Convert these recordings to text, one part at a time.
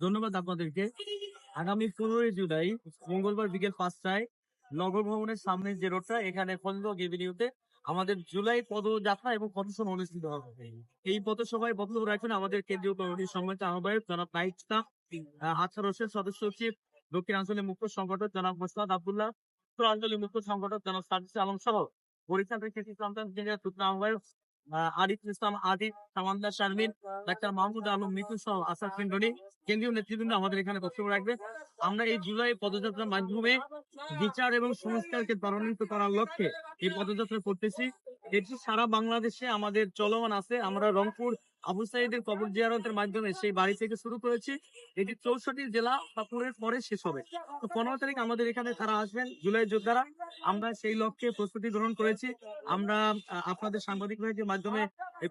ধন্যবাদ আপনাদেরকে। আগামী পনেরোই জুলাই মঙ্গলবার বিকেল পাঁচটায় নগর ভবনের সামনে যে রোডটা এখানে ফন্দ এভিনিউতে আমাদের জুলাই পদযাত্রা এবং পথসভা অনুষ্ঠিত হবে। এই পথসভায় বক্তব্য রাখবেন আমাদের কেন্দ্রীয় কমিটির সম্মানিত আহ্বায়ক জনাব নাইক ইসলাম হোসেন সদস্য সচিব দক্ষিণ আঞ্চলিক মুখ্য সংগঠক জনাব মোস্তাদ আবদুল্লাহ উত্তর আঞ্চলিক মুখ্য সংগঠক জনাব সাজিস আলম সহ বরিশাল থেকে সন্তান আহ্বায়ক আহ, আরিফ ইসলাম আদিব সামান্দা শারমিন, ডাক্তার মাহমুদ আলম মিতু সহ আসাদ পিন্ডনি, কেন্দ্রীয় নেতৃবৃন্দ আমাদের এখানে বক্তব্য রাখবে। আমরা এই জুলাই পদযাত্রার মাধ্যমে বিচার এবং সংস্কারকে ত্বরান্বিত করার লক্ষ্যে এই পদযাত্রা করতেছি। এটি সারা বাংলাদেশে আমাদের চলমান আছে। আমরা রংপুর আবু সাইদের কবর জিয়ারতের মাধ্যমে সেই বাড়ি থেকে শুরু করেছি। এটি চৌষট্টি জেলা পাকুড়ের পরে শেষ হবে। তো পনেরো তারিখ আমাদের এখানে তারা আসবেন, জুলাই যোদ্ধারা। আমরা সেই লক্ষ্যে প্রস্তুতি গ্রহণ করেছি। আমরা আপনাদের সাংবাদিক ভাইদের মাধ্যমে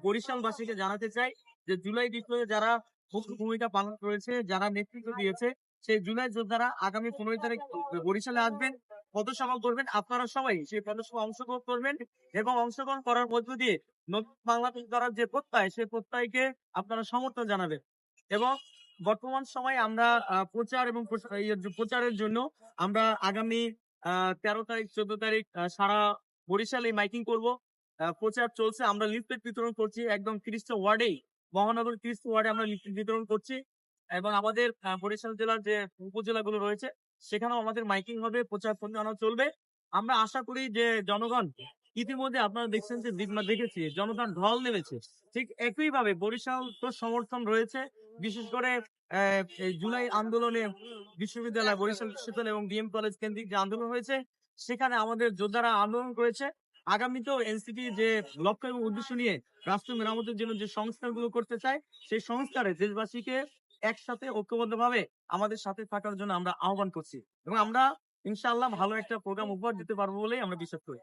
বরিশালবাসীকে জানাতে চাই যে জুলাই বিপ্লবে যারা মুখ্য ভূমিকা পালন করেছে, যারা নেতৃত্ব দিয়েছে, সেই জুলাই যোদ্ধারা আগামী পনেরোই তারিখ বরিশালে আসবেন। পদসভা করবেন। আপনারা সবাই সেই পদসভা অংশগ্রহণ করবেন এবং অংশগ্রহণ করার মধ্য দিয়ে নতুন বাংলাদেশ করার যে প্রত্যয়, সেই প্রত্যয়কে আপনারা সমর্থন জানাবেন। এবং বর্তমান সময়ে আমরা প্রচার এবং প্রচারের জন্য আমরা আগামী তেরো তারিখ, চোদ্দ তারিখ সারা বরিশালে মাইকিং করব। প্রচার চলছে। আমরা লিফলেট বিতরণ করছি। একদম তিরিশটা ওয়ার্ডেই, মহানগর তিরিশটা ওয়ার্ডে আমরা লিফলেট বিতরণ করছি। এবং আমাদের বরিশাল জেলার যে উপজেলাগুলো রয়েছে, সেখানেও আমাদের মাইকিং হবে, প্রচার প্রচারণা চলবে। আমরা আশা করি যে জনগণ ইতিমধ্যে আপনারা দেখছেন যে দেখেছি, জনগণ ঢল নেমেছে। ঠিক একই ভাবে বরিশাল তো সমর্থন রয়েছে, বিশেষ করে জুলাই আন্দোলনে বিশ্ববিদ্যালয়, বরিশাল বিশ্ববিদ্যালয় এবং ডিএম কলেজ কেন্দ্রিক যে আন্দোলন হয়েছে, সেখানে আমাদের যোদ্ধারা আন্দোলন করেছে। আগামীতেও এনসিপি যে লক্ষ্য এবং উদ্দেশ্য নিয়ে রাষ্ট্র মেরামতের জন্য যে সংস্কারগুলো করতে চায়, সেই সংস্কারে দেশবাসীকে একসাথে ঐক্যবদ্ধভাবে আমাদের সাথে থাকার জন্য আমরা আহ্বান করছি এবং আমরা ইনশাল্লাহ ভালো একটা প্রোগ্রাম উপহার দিতে পারব বলেই আমরা বিশ্বাস করি।